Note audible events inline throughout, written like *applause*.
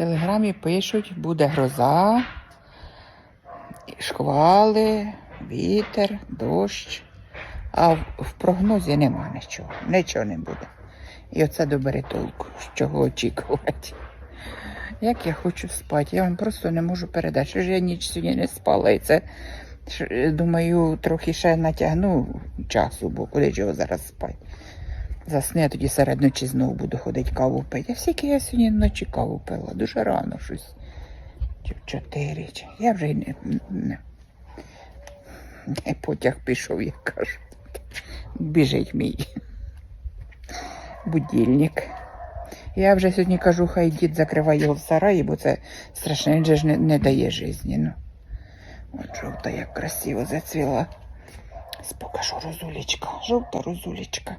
телеграмі пишуть, буде гроза, шквали, вітер, дощ. А в, прогнозі нема нічого. Нічого не буде. І оце добере толку, з чого очікувати. Як я хочу спати, я вам просто не можу передати. Що ж я ніч сьогодні не спала, і це думаю, трохи ще натягну часу, бо куди ж його зараз спати. Засне, я тоді серед ночі знову буду ходити каву пити. А всякі я сьогодні вночі каву пила, дуже рано щось. Чи в чотири. Чи... Я вже не, не, не потяг пішов, як кажуть. Біжить мій будильник. Я вже сьогодні кажу, хай дід закриває його в сараї, бо це страшно, він же ж не, не дає житті. Ну. От жовта як красиво зацвіла. Покажу розулечка. Жовта розулечка.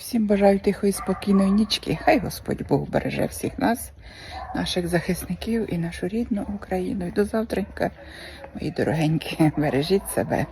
Всім бажаю тихої спокійної нічки. Хай Господь Бог береже всіх нас, наших захисників і нашу рідну Україну. І до завтранька, мої дорогенькі, *laughs* бережіть себе.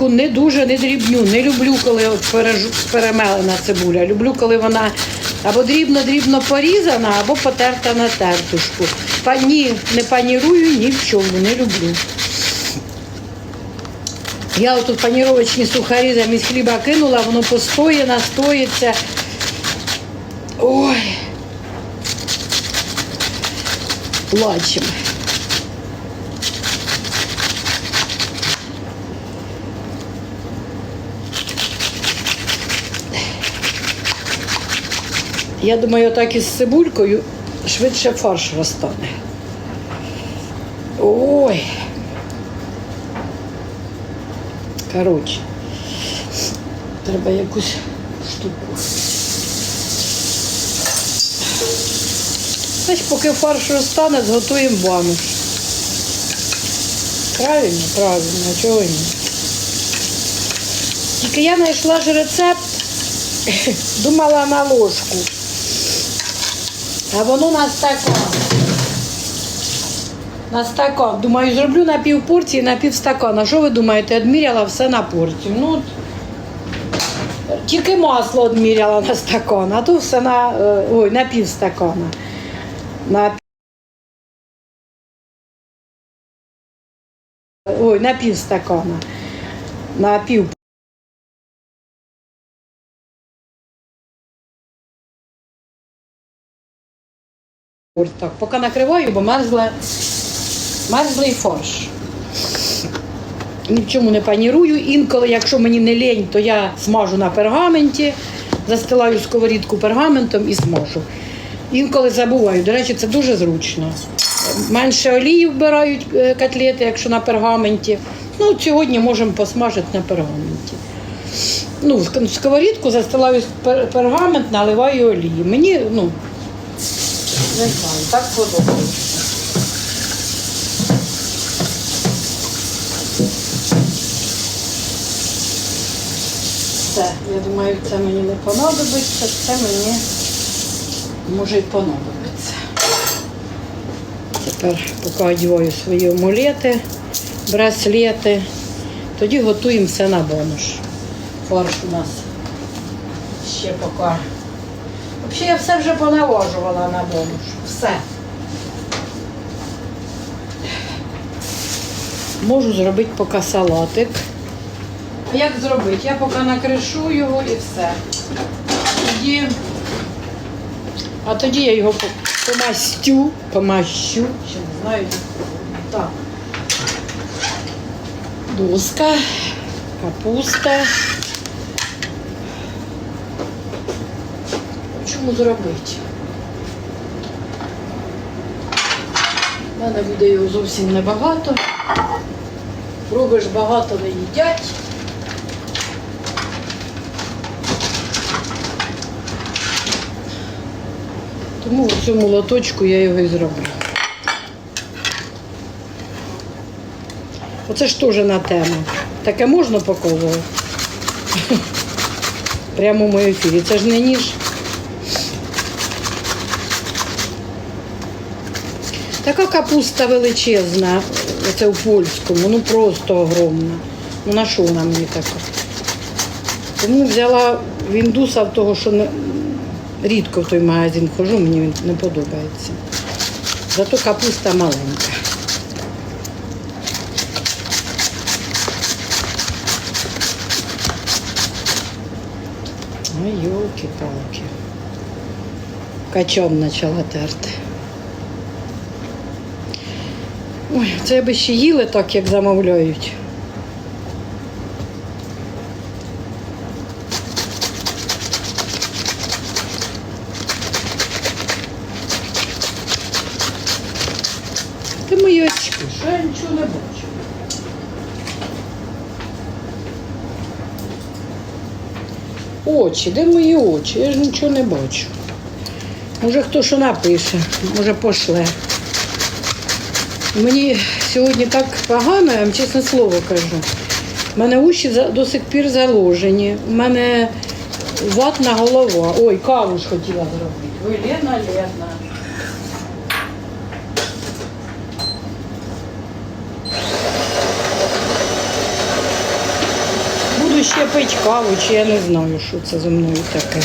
Цибульку не дуже не дрібню. Не люблю, коли перемелена цибуля. Люблю, коли вона або дрібно-дрібно порізана, або потерта на тертушку. Па- Ні, не панірую ні в чому, не люблю. Я отут паніровочні сухарі замість хліба кинула, воно постоє, настоїться. Ой. Плачемо. Я думаю, так із цибулькою швидше фарш розтане. Ой. Коротше, треба якусь штуку. Значить, поки фарш розтане, зготуємо бануш. Правильно, правильно, чого ні. Тільки я знайшла ж рецепт, *laughs* думала на ложку. А воно на стакан. На стакан. Думаю, зроблю на пів порції, на пів стакана. Що ви думаєте, відміряла все на порцію? Ну, от, тільки масло відміряла на стакан, а то все на, ой, на пів стакана. На, ой, на пів стакана. на пів. Ось Так, поки накриваю, бо мерзле, мерзлий фарш. Ні в чому не панірую. Інколи, якщо мені не лень, то я смажу на пергаменті, застилаю сковорідку пергаментом і смажу. Інколи забуваю. До речі, це дуже зручно. Менше олії вбирають е, котлети, якщо на пергаменті. Ну, сьогодні можемо посмажити на пергаменті. Ну, сковорідку застилаю пергамент, наливаю олії. Мені, ну, не знаю, так подобається. Все, я думаю, це мені не понадобиться, це мені може й понадобиться. Тепер поки одягаю свої амулети, браслети, тоді готуємо все на бонуш. Фарш у нас ще поки. Взагалі я все вже понаважувала на бонуш. Все. Можу зробити поки салатик. А Як зробити? Я поки накришу його і все. Тоді, а тоді я його помастю, помащу, ще не знаю. Так. Доска, капуста. Чому зробити? У мене буде його зовсім небагато. Робиш багато не їдять. Тому в цьому лоточку я його і зроблю. Оце ж теж на тему. Таке можна показувати? *laughs* Прямо в моєму ефірі. Це ж не ніж. Така капуста величезна, оце у польському, ну просто огромна. Ну на що вона мені така? Тому взяла в індуса в того, що не, рідко в той магазин хожу, мені він не подобається. Зато капуста маленька. Ой, елки-палки. Качом почала терти. Ой, це би ще їли так, як замовляють. Ти мої очки, що я нічого не бачу. Очі, де мої очі? Я ж нічого не бачу. Може хто що напише, може пошле. Мені сьогодні так погано, я вам чесне слово кажу. У мене уші до сих пір заложені. У мене ватна голова. Ой, каву ж хотіла зробити. Ой, Лена, Лена. Буду ще пити каву, чи я не знаю, що це зі мною таке.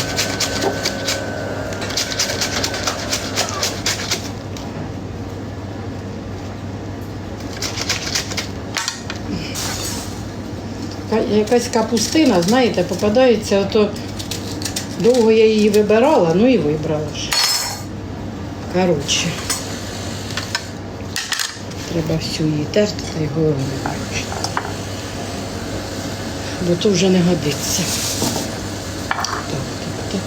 Якась капустина, знаєте, попадається, ото довго я її вибирала, ну і вибрала ж. Коротше. Треба всю її терти та й голову. Бо то вже не годиться. Так, так, так.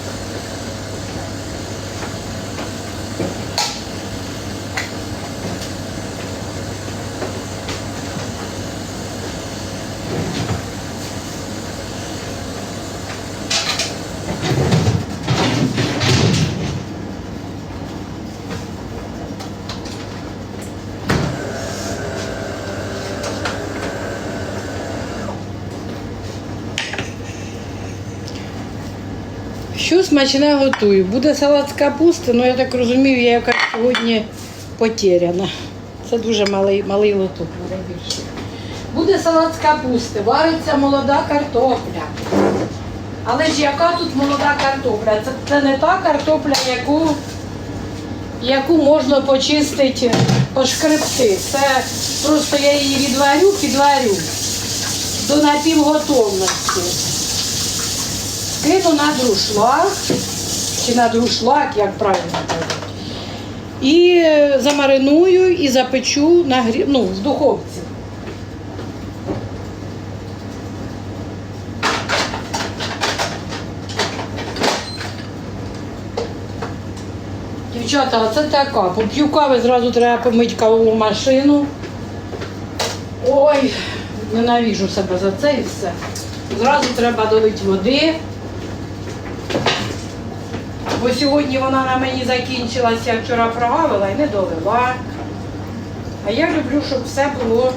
Що смачне готую? Буде салат з капусти, ну я так розумію, я якась сьогодні потеряна. Це дуже малий, малий лоток. Буде салат з капусти, вариться молода картопля. Але ж яка тут молода картопля? Це, це не та картопля, яку, яку можна почистити, пошкребти. Це просто я її відварю, підварю. до напівготовності. Кину на друшлаг, чи на друшлаг, як правильно казати. І замариную і запечу на грі... ну, в духовці. Дівчата, це така. Поп'ю кави, зразу треба помити кавову машину. Ой, ненавіжу себе за це і все. Зразу треба долити води. Бо сьогодні вона на мені закінчилася, я вчора прогавила і не долила. А я люблю, щоб все було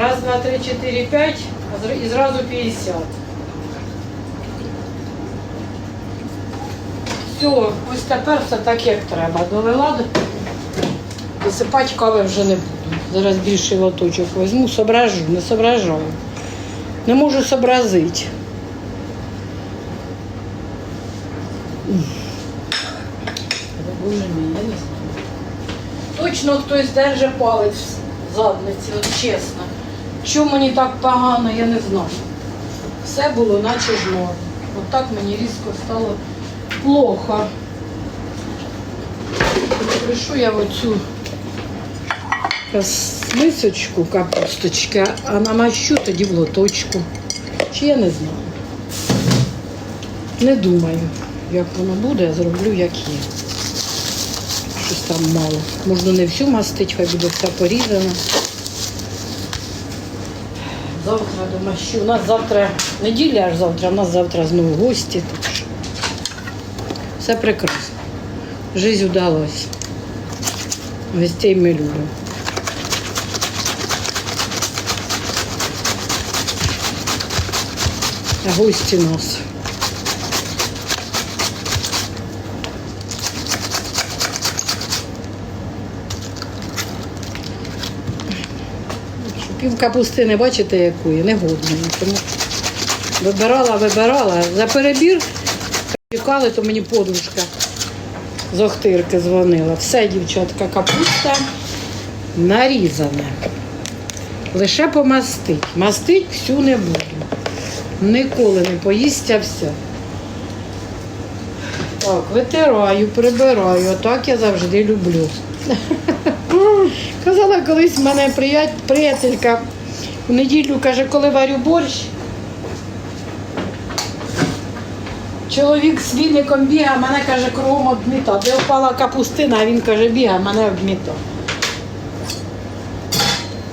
раз, два, три, чотири, п'ять, і зразу 50. Все, ось тепер все так, як треба. Долила, до- досипати кави вже не буду. Зараз більший лоточок візьму, соображу, не соображаю. Не можу сообразити. Боже мій, я не знаю. Точно хтось держить палець в задниці, от чесно. Що мені так погано, я не знаю. Все було наче ж норм. От так мені різко стало плохо. Прийшу я оцю мисочку капусточки, а намащу тоді в лоточку. Чи я не знаю. Не думаю, як воно буде, я зроблю як є. Щось там мало. Можна не всю мастити, хай буде вся порізана. Завтра домащу. У нас завтра неділя, аж завтра, у нас завтра знову гості. Так що все прекрасно. Жизнь удалась. Гостей ми любимо. А гості нас. Пів капустини, бачите, якої, негодної. Тому вибирала, вибирала. За перебір чекали, то мені подружка з Охтирки дзвонила. Все, дівчатка, капуста нарізана. Лише помастить. Мастить всю не буду. Nіколи не поїсть, а все. Так, витираю, прибираю. Отак я завжди люблю. Казала колись в мене приятелька в неділю каже, коли варю борщ. Чоловік з віником бігає, мене каже, кругом обміта. Де впала капустина, а він каже, бігає, мене обміта.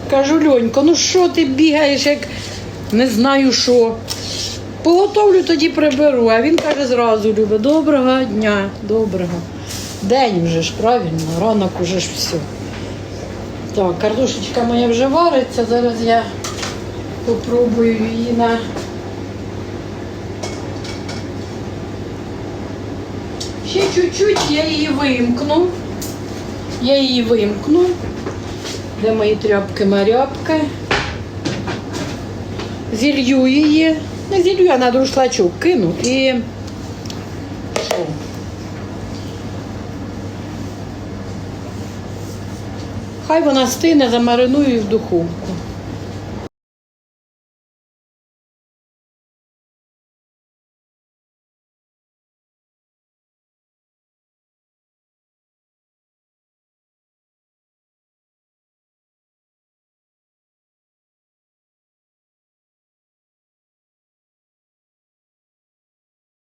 Кажу, Льонько, ну що ти бігаєш, як не знаю що. Поготовлю, тоді приберу. А він каже зразу любить, доброго дня, доброго. День вже ж, правильно, ранок уже ж все. Так, картошечка моя вже вариться, зараз я попробую її на. Ще чуть-чуть я її вимкну. Я її вимкну. Де мої тряпки-маряпки. Зілью її. Не зілью, а на друшлачок кину і. Хай вона стине, замариную в духовку.